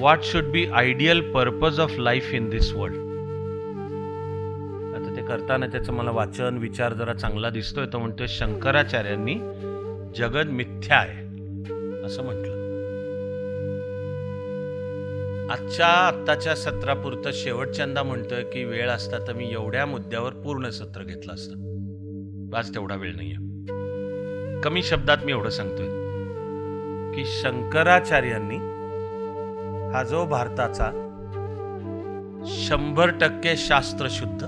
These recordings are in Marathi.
What should be ideal purpose of life in this world आता ते करताना त्याचं मला वाचन विचार जरा चांगला दिसतोय. तो म्हणतोय शंकराचार्यांनी जगत मिथ्या आहे. असं म्हटलं. आजच्या आत्ताच्या सत्रापुरतं शेवटच्यांदा म्हणतोय की वेळ असता तर मी एवढ्या मुद्द्यावर पूर्ण सत्र घेतलं असतं. आज तेवढा वेळ नाही कमी शब्दात मी एवढं सांगतोय की शंकराचार्यांनी हा जो भारताचा शंभर टक्के शास्त्रशुद्ध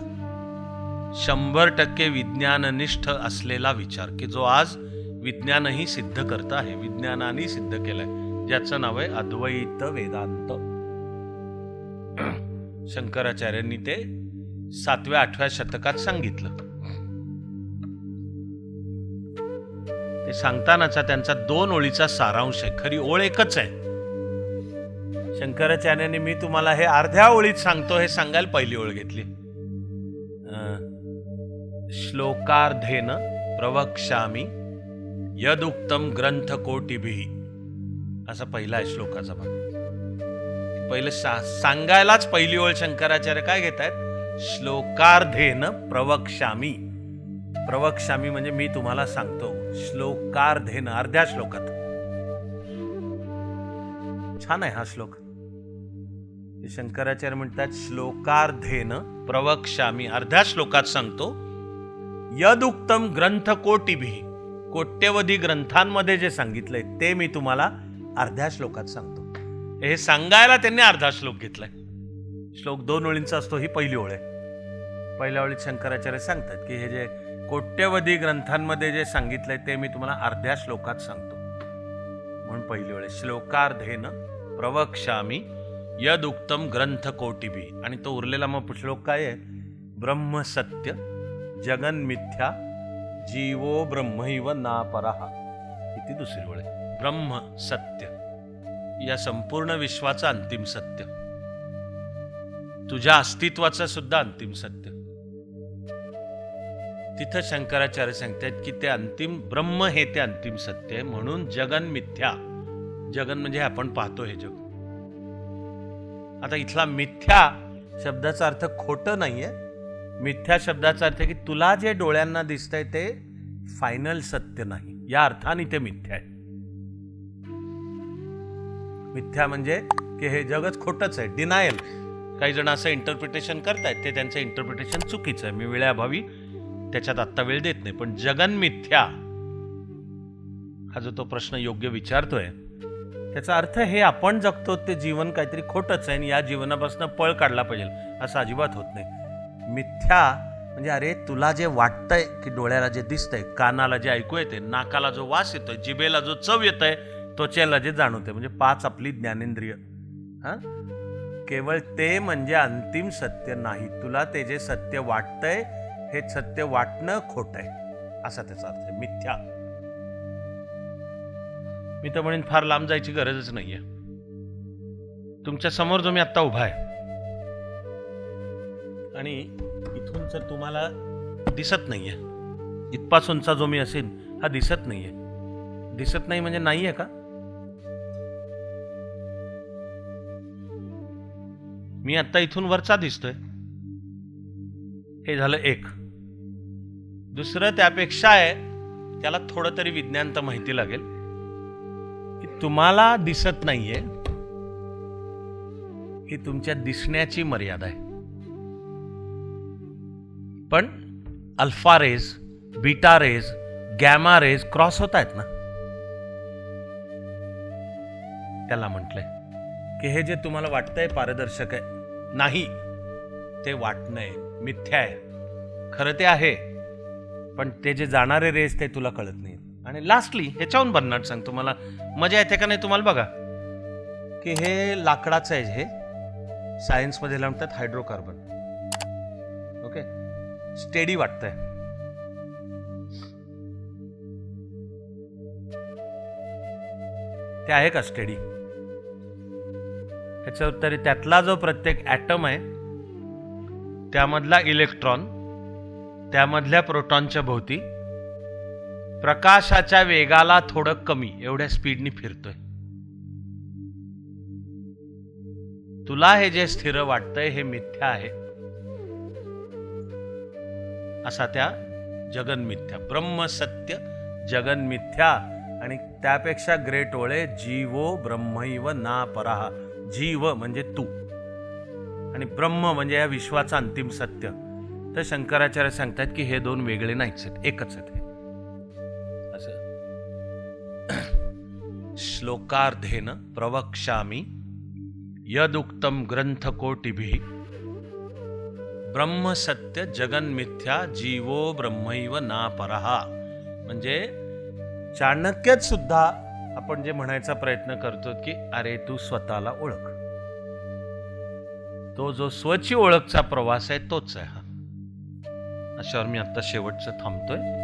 शंभर टक्के विज्ञाननिष्ठ असलेला विचार की जो आज विज्ञानही सिद्ध करत आहे विज्ञानाने सिद्ध केलंय ज्याचं नाव आहे अद्वैत वेदांत. शंकराचार्यांनी ते सातव्या आठव्या शतकात सांगितलं. ते सांगतानाचा त्यांचा दोन ओळीचा सारांश आहे. खरी ओळ एकच आहे. शंकराचार्याने मी तुम्हाला हे अर्ध्या ओळीत सांगतो हे सांगायला पहिली ओळ घेतली. श्लोकार्धेन प्रवक्षामी यदुक्तम ग्रंथ कोटिभी असा पहिला आहे श्लोकाचा भाग. पहिले सा- सांगायलाच पहिली ओळ शंकराचार्य काय घेत आहेत श्लोकार्धेन प्रवक्षामी प्रवक्षामी म्हणजे मी तुम्हाला सांगतो श्लोकार्धेन अर्ध्या श्लोकात. छान आहे हा श्लोक. शंकराचार्य म्हणतात श्लोकार्धेन प्रवक्षामी अर्ध्या श्लोकात सांगतो यदुक्तम ग्रंथ कोटीभी कोट्यवधी ग्रंथांमध्ये जे सांगितलंय ते मी तुम्हाला अर्ध्या श्लोकात सांगतो. हे सांगायला त्यांनी अर्धा श्लोक घेतलाय. श्लोक दोन ओळींचा असतो ही पहिली ओळ आहे. पहिल्या ओळीत शंकराचार्य सांगतात की हे जे कोट्यवधी ग्रंथांमध्ये जे सांगितलंय ते मी तुम्हाला अर्ध्या श्लोकात सांगतो. म्हणून पहिली ओळ श्लोकार्धेन प्रवक्षामी यद यदुक्तम ग्रंथ कोटिभी आणि तो उरलेला मग श्लोक काय आहे? ब्रह्म सत्य जगन मिथ्या जीवो ब्रह्मैव नापरहा ही ती दुसरी ओळ आहे. ब्रह्म सत्य. या संपूर्ण विश्वाचं अंतिम सत्य. तुझ्या अस्तित्वाचं सुद्धा अंतिम सत्य. तिथं शंकराचार्य सांगतात की ते अंतिम ब्रह्म हे ते अंतिम सत्य आहे. म्हणून जगन मिथ्या. जगन म्हणजे आपण पाहतो हे जग. आता इथला मिथ्या शब्दाचा अर्थ खोटं नाही आहे मिथ्या शब्दाचा अर्थ आहे की तुला जे डोळ्यांना दिसतंय ते फायनल सत्य नाही. या अर्थाने ते मिथ्या आहे. मिथ्या म्हणजे की हे जगच खोटंच आहे. डिनायल काही जण असं इंटरप्रिटेशन करतायत ते त्यांचं इंटरप्रिटेशन चुकीचं आहे. मी वेळेअभावी त्याच्यात आत्ता वेळ देत नाही पण जगन मिथ्या हा जो तो प्रश्न योग्य विचारतोय त्याचा अर्थ हे आपण जगतो ते जीवन काहीतरी खोटंच आहे आणि या जीवनापासून पळ काढला पाहिजे असं अजिबात होत नाही. मिथ्या म्हणजे अरे तुला जे वाटतंय की डोळ्याला जे दिसतंय कानाला जे ऐकू येते नाकाला जो वास येतोय जिभेला जो चव येतोय त्वचेला जे जाणवते म्हणजे पाच आपली ज्ञानेंद्रिय. हां? केवळ ते म्हणजे अंतिम सत्य नाही. तुला ते जे सत्य वाटतंय हे सत्य वाटणं खोटं आहे. असा त्याचा अर्थ आहे. मिथ्या. मी तर म्हणेन फार लांब जायची गरजच नाहीये. तुमच्यासमोर जो मी आत्ता उभा आहे. आणि इथून जर तुम्हाला दिसत नाही आहे इथपासूनचा जो मी असेल हा दिसत नाही आहे दिसत नाही म्हणजे नाही आहे का? मी आत्ता इथून वरचा दिसतोय. हे झालं एक. दुसरं त्यापेक्षा आहे त्याला थोडं तरी विज्ञान तर माहिती लागेल. तुम्हाला दिसत नाहीये. ही तुमच्या दिसण्याची मर्यादा आहे. पण alpha rays beta rays gamma rays cross होत आहेत ना? त्याला म्हटलंय की हे जे तुम्हाला वाटतंय पारदर्शक आहे नाही. ते वाटणं आहे मिथ्या आहे. खरं ते आहे पण ते जे जाणारे रेस ते तुला कळत नाही. आणि लास्टली ह्याच्याहून भन्नाट सांगतो मला मजा येते का नाही तुम्हाला बघा. की हे लाकडाचं आहे हे. सायन्समध्ये म्हणतात हायड्रोकार्बन ओके स्टेडी वाटतंय. ते आहे का स्टेडी ह्याच्यावर तरी त्यातला जो प्रत्येक ॲटम आहे त्यामधला इलेक्ट्रॉन त्यामधल्या प्रोटॉनच्या भोवती प्रकाशाच्या वेगाला थोडं कमी एवढ्या स्पीडनी फिरतोय. तुला हे जे स्थिर वाटतंय हे मिथ्या आहे. असा त्या जगन मिथ्या ब्रह्म सत्य जगन मिथ्या आणि त्यापेक्षा ग्रेट ओळे जीवो ब्रह्मैव ना पराहा जीव म्हणजे तू. आणि ब्रह्म म्हणजे या विश्वाचं अंतिम सत्य. तर शंकराचार्य सांगतात की हे दोन वेगळे नाहीच आहेत एकच आहेत श्लोकार्धेन प्रवक्ष्यामि यदुक्तं ग्रंथकोटिभिः ब्रह्मसत्य जगन्मिथ्या जीवो ब्रह्मैव ना परहा म्हणजे चाणक्यात सुद्धा आपण जे म्हणायचा प्रयत्न करतो की अरे तू स्वतःला ओळख. तो जो स्वची ओळखचा प्रवास आहे तोच आहे हा. अशावर मी आता शेवटचं थांबतोय.